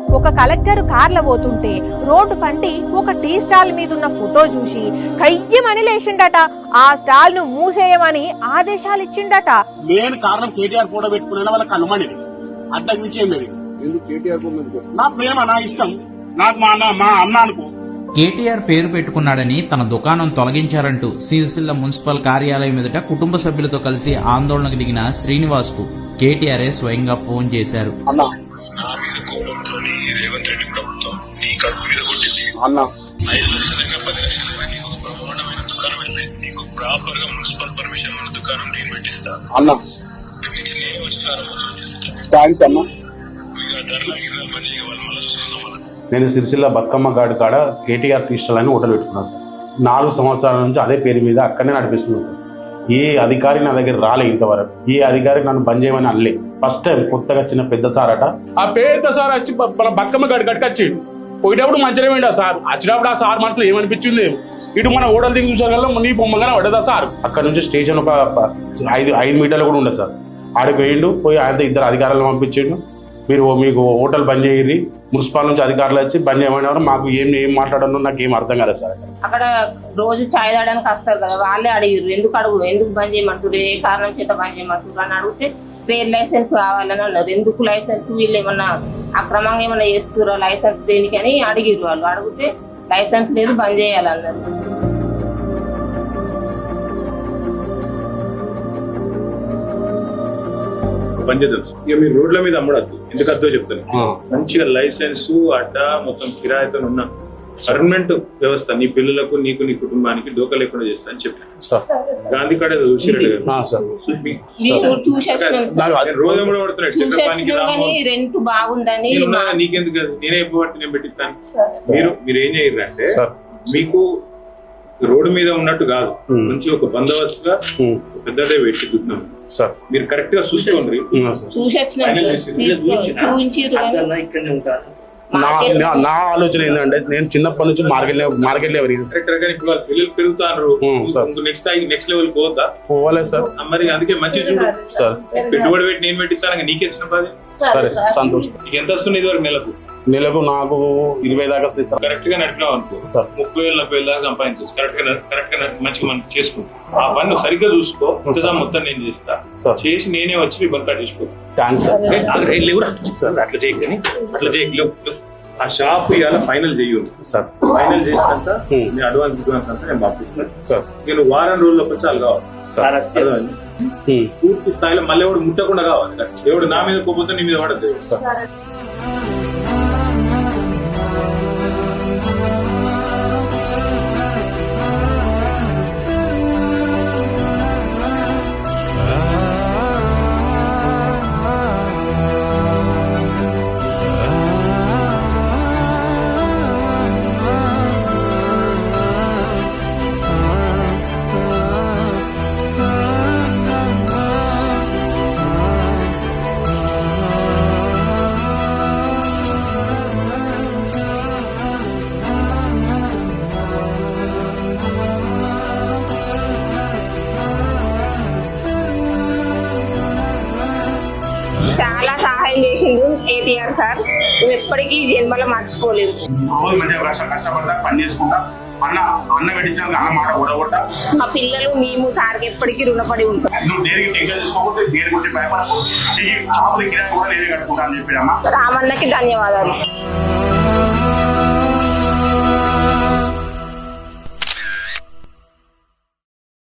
ఒక కలెక్టర్ కార్ల పోతుంటే రోడ్డు పంటి ఒక టీ స్టాల్ మీద ఉన్న ఫోటో చూసి కయ్యమని లేచిండట. ఆ స్టాల్ను మూసేయమని ఆదేశాలు ఇచ్చిండట మెయిన్ కారణం కేటీఆర్ ఫోటో పెట్టుకునే వాళ్ళకి కేటీఆర్ గురించి నా ప్రేమ నా ఇష్టం నాకు మా అన్న మా అన్న అనుకో. కేటీఆర్ పేరు పెట్టుకున్నాడని తన దుకాణం తొలగించారంటూ సిరిసిల్ల మున్సిపల్ కార్యాలయం ఎదుట కుటుంబ సభ్యులతో కలిసి ఆందోళనకు దిగిన శ్రీనివాస్కు కేటీఆర్ఏ స్వయంగా ఫోన్ చేశారు. కడుపు మీద కొట్టింది అన్న. ఐదు లక్షలైనా పది లక్షలైనా నీకు ఒక బ్రహ్మాండమైన దుకాణం వెళ్ళి నీకు ప్రాపర్గా మున్సిపల్ పర్మిషన్ ఉన్న దుకాణం నేను పెట్టిస్తా. అన్న. నుంచి నేను వచ్చి థ్యాంక్స్ అన్న. నేను సిరిసిల్ల బతుకమ్మ గాడి కాడ కేటీఆర్ క్రిస్టల్ అని హోటల్ పెట్టుకున్నాను సార్. నాలుగు సంవత్సరాల నుంచి అదే పేరు మీద అక్కడనే నడిపిస్తున్నాను సార్. ఏ అధికారి నా దగ్గర రాలే ఇంతవరకు. ఏ అధికారి నన్ను బంద్ చేయమని అనలే. ఫస్ట్ టైం కొత్తగా చిన్న పెద్ద సార్ అట. ఆ పేద సార్ వచ్చి బతుకమ్మ గడి గడికొచ్చిండు పోయేటప్పుడు మంచిగా పోయిండు ఆ సార్. వచ్చినప్పుడు ఆ సార్ మనసులో ఏమనిపించింది? ఇటు మన ఓడలు దిగి కదా నీ బొమ్మగానే పడ్డదా సార్? అక్కడ నుంచి స్టేషన్ ఒక ఐదు ఐదు మీటర్లు కూడా ఉండదు సార్. ఆడికి పోయిండు పోయి ఆయనతో ఇద్దరు అధికారులు పంపించిండు. మీరు మీకు హోటల్ బంద్ చేయరి మున్సిపల్ నుంచి అధికారులు వచ్చి బంద్ చేయమని మాకు ఏం ఏం మాట్లాడను నాకు ఏం అర్థం కాలేదు సార్ అక్కడ. రోజు చాయ్ తాగడానికి వస్తారు కదా వాళ్ళే అడిగారు ఎందుకు అడుగు? ఎందుకు బంద్ చేయమంటారు ఏ కారణం చేత బంద్ చేయమంటారు అని అడిగితే ట్రేడ్ లైసెన్స్ కావాలని అన్నారు. ఎందుకు లైసెన్స్? వీళ్ళు ఏమన్నా అక్రమంగా ఏమన్నా చేస్తురా లైసెన్స్ దేనికని అడిగిరు వాళ్ళు. అడిగితే లైసెన్స్ లేదు బంద్ చేయాలన్నారు బంద్ ఇక మీరు రోడ్ల మీద అమ్మడద్దు. ఎందుకు అద్దో చెప్తాను. మంచిగా లైసెన్స్ అడ్డ మొత్తం కిరాయితో ఉన్న పర్మనెంట్ వ్యవస్థ నీ పిల్లలకు నీకు నీ కుటుంబానికి డోకా లేకుండా చేస్తా అని చెప్పాను. సార్. గాంధీ కాడ నేను రోజు పడుతున్నాడు. రెంట్ బాగుందని నీకెందుకు కాదు? నేనే ఇవ్వబట్టి నేను పెట్టిస్తాను. మీరు మీరు ఏం చేయరు అంటే సార్. మీకు రోడ్డు మీద ఉన్నట్టు కాదు. మంచి ఒక బందోబస్తుగా పెద్దదే పెట్టి సార్. మీరు కరెక్ట్గా చూసుకోండి. ఉమ్, నా ఆలోచన ఏంటంటే నేను చిన్నప్పటి నుంచి మార్కెట్ మార్కెట్ లెవెల్ పెరుగుతారు. Hmm. నెక్స్ట్ నెక్స్ట్ లెవెల్ పోద్దా సార్ మరి అందుకే మంచి చూడు. సార్ పెట్టుబడి పెట్టి నేను పెట్టిస్తాను నీకు ఇచ్చిన పది సరే సంతోషం. నీకు ఎంత వస్తుంది ఇది వరకు నెలకు? నెలకు నాకు ఇరవై దాకా సార్ కరెక్ట్గా నడిపినావు అనుకో. సార్ ముప్పై వేలు నలభై వేలు దాకా సంపాదించవచ్చు కరెక్ట్గా కరెక్ట్గా మంచిగా మనం చేసుకుంటాం ఆ పని నువ్వు సరిగ్గా చూసుకో. ఇంతదా మొత్తం నేను చేస్తా. చేసి నేనే వచ్చి లేవురా సార్ అట్లా చేయకని అట్లా చేయకు. లేవు, లేవు. ఆ షాప్ ఇవాళ ఫైనల్ చెయ్యు. సార్. ఫైనల్ చేసినంత. నేను అడ్వాన్స్ అడ్వాన్స్ అంతా నేను పంపిస్తాను సార్. నేను వారం రోజుల్లో చాలు కావాలి. సార్. అర్థమైంది? ఉమ్, పూర్తి స్థాయిలో మళ్ళీ ఎవడు ముట్టకుండా కావాలి. ఎవడు నా మీద కోపోతే నీ మీద పడద్దు. సార్. KTR sir? ఎప్పటికీ జన్మలో మర్చిపోలేవు రోజు మంచిగా కష్ట కష్టపడతా పని చేసుకుంటా అన్న అన్న పెట్టించాలి అన్న మాట ఊడగొట్టా మా పిల్లలు మేము సార్కి ఎప్పటికీ రుణపడి ఉంటాం. నువ్వు దేనికి టెన్షన్ తీసుకోకపోతే దేని గురించి భయపడకు ఈ షాపు దగ్గర కూడా నేనే కట్టుకుంటా అని చెప్పి అన్న రామన్నకి ధన్యవాదాలు.